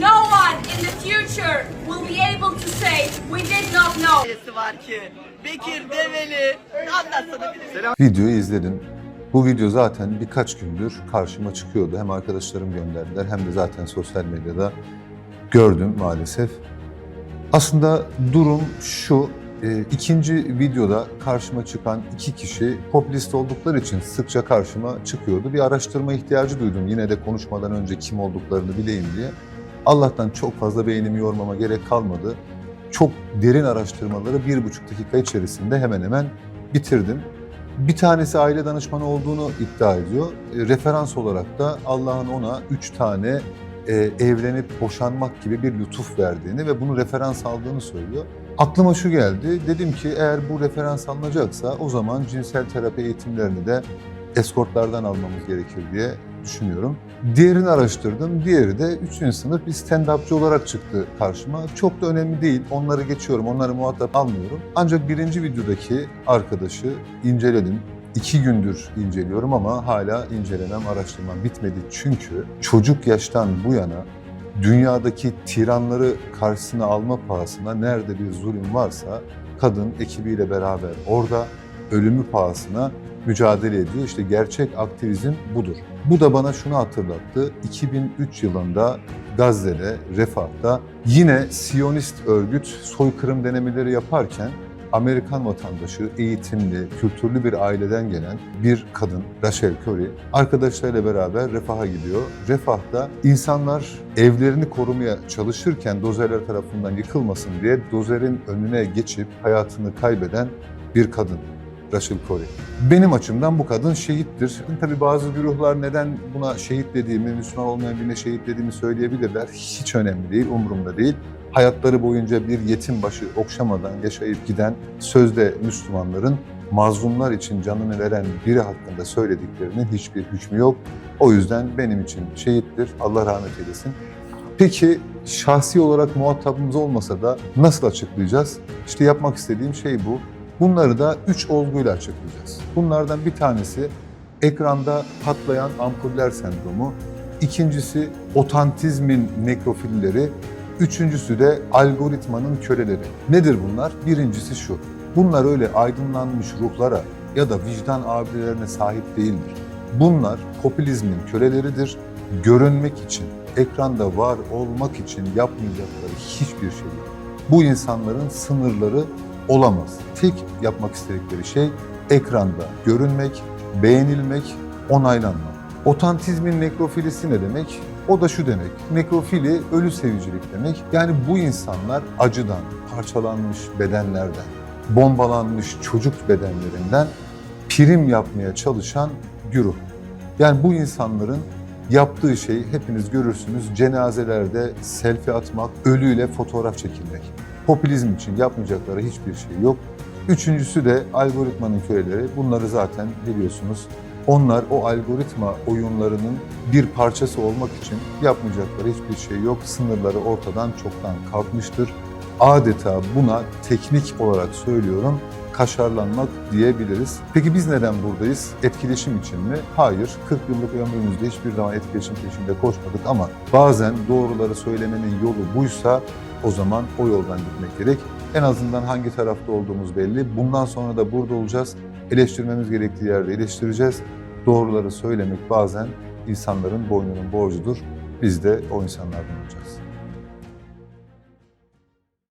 no one in the future will be able to say we did not know. Var ki Bekir Develi anlatsana Videoyu izledim. Bu video zaten birkaç gündür karşıma çıkıyordu. Hem arkadaşlarım gönderdiler hem de zaten sosyal medyada gördüm maalesef. Aslında durum şu, e, ikinci videoda karşıma çıkan iki kişi popülist oldukları için sıkça karşıma çıkıyordu. Bir araştırma ihtiyacı duydum yine de konuşmadan önce kim olduklarını bileyim diye. Allah'tan çok fazla beynimi yormama gerek kalmadı. Çok derin araştırmaları bir buçuk dakika içerisinde hemen hemen bitirdim. Bir tanesi aile danışmanı olduğunu iddia ediyor. E, referans olarak da Allah'ın ona üç tane e, evlenip boşanmak gibi bir lütuf verdiğini ve bunu referans aldığını söylüyor. Aklıma şu geldi, dedim ki eğer bu referans alınacaksa o zaman cinsel terapi eğitimlerini de eskortlardan almamız gerekir diye düşünüyorum. Diğerini araştırdım, diğeri de 3. sınıf bir stand-upçı olarak çıktı karşıma. Çok da önemli değil, onları geçiyorum, onları muhatap almıyorum. Ancak birinci videodaki arkadaşı inceledim. İki gündür inceliyorum ama hala incelemem, araştırmam bitmedi. Çünkü çocuk yaştan bu yana dünyadaki tiranları karşısına alma pahasına nerede bir zulüm varsa kadın ekibiyle beraber orada ölümü pahasına mücadele ediyor. İşte gerçek aktivizm budur. Bu da bana şunu hatırlattı. 2003 yılında Gazze'de, Refah'ta yine Siyonist örgüt soykırım denemeleri yaparken Amerikan vatandaşı, eğitimli, kültürlü bir aileden gelen bir kadın, Rachel Curry, arkadaşlarıyla beraber Refah'a gidiyor. Refah'ta insanlar evlerini korumaya çalışırken dozerler tarafından yıkılmasın diye dozerin önüne geçip hayatını kaybeden bir kadın. Rachel Corrie. Benim açımdan bu kadın şehittir. Tabii bazı güruhlar neden buna şehit dediğimi, Müslüman olmayan birine şehit dediğimi söyleyebilirler. Hiç önemli değil, umurumda değil. Hayatları boyunca bir yetim başı okşamadan yaşayıp giden sözde Müslümanların mazlumlar için canını veren biri hakkında söylediklerinin hiçbir hükmü yok. O yüzden benim için şehittir. Allah rahmet eylesin. Peki şahsi olarak muhatabımız olmasa da nasıl açıklayacağız? İşte yapmak istediğim şey bu. Bunları da üç olguyla açıklayacağız. Bunlardan bir tanesi ekranda patlayan ampuller sendromu, ikincisi otantizmin nekrofilleri, üçüncüsü de algoritmanın köleleri. Nedir bunlar? Birincisi şu, bunlar öyle aydınlanmış ruhlara ya da vicdan abilerine sahip değildir. Bunlar popülizmin köleleridir. Görünmek için, ekranda var olmak için yapmayacakları hiçbir şey yok. Bu insanların sınırları olamaz. Tek yapmak istedikleri şey ekranda görünmek, beğenilmek, onaylanmak. Otantizmin nekrofilisi ne demek? O da şu demek, nekrofili ölü sevicilik demek. Yani bu insanlar acıdan, parçalanmış bedenlerden, bombalanmış çocuk bedenlerinden prim yapmaya çalışan güruh. Yani bu insanların yaptığı şey hepiniz görürsünüz cenazelerde selfie atmak, ölüyle fotoğraf çekilmek. Popülizm için yapmayacakları hiçbir şey yok. Üçüncüsü de algoritmanın köleleri. Bunları zaten biliyorsunuz. Onlar o algoritma oyunlarının bir parçası olmak için yapmayacakları hiçbir şey yok. Sınırları ortadan çoktan kalkmıştır. Adeta buna teknik olarak söylüyorum kaşarlanmak diyebiliriz. Peki biz neden buradayız? Etkileşim için mi? Hayır. 40 yıllık ömrümüzde hiçbir zaman etkileşim peşinde koşmadık ama bazen doğruları söylemenin yolu buysa o zaman o yoldan gitmek gerek. En azından hangi tarafta olduğumuz belli. Bundan sonra da burada olacağız. Eleştirmemiz gerektiği yerde eleştireceğiz. Doğruları söylemek bazen insanların boynunun borcudur. Biz de o insanlardan olacağız.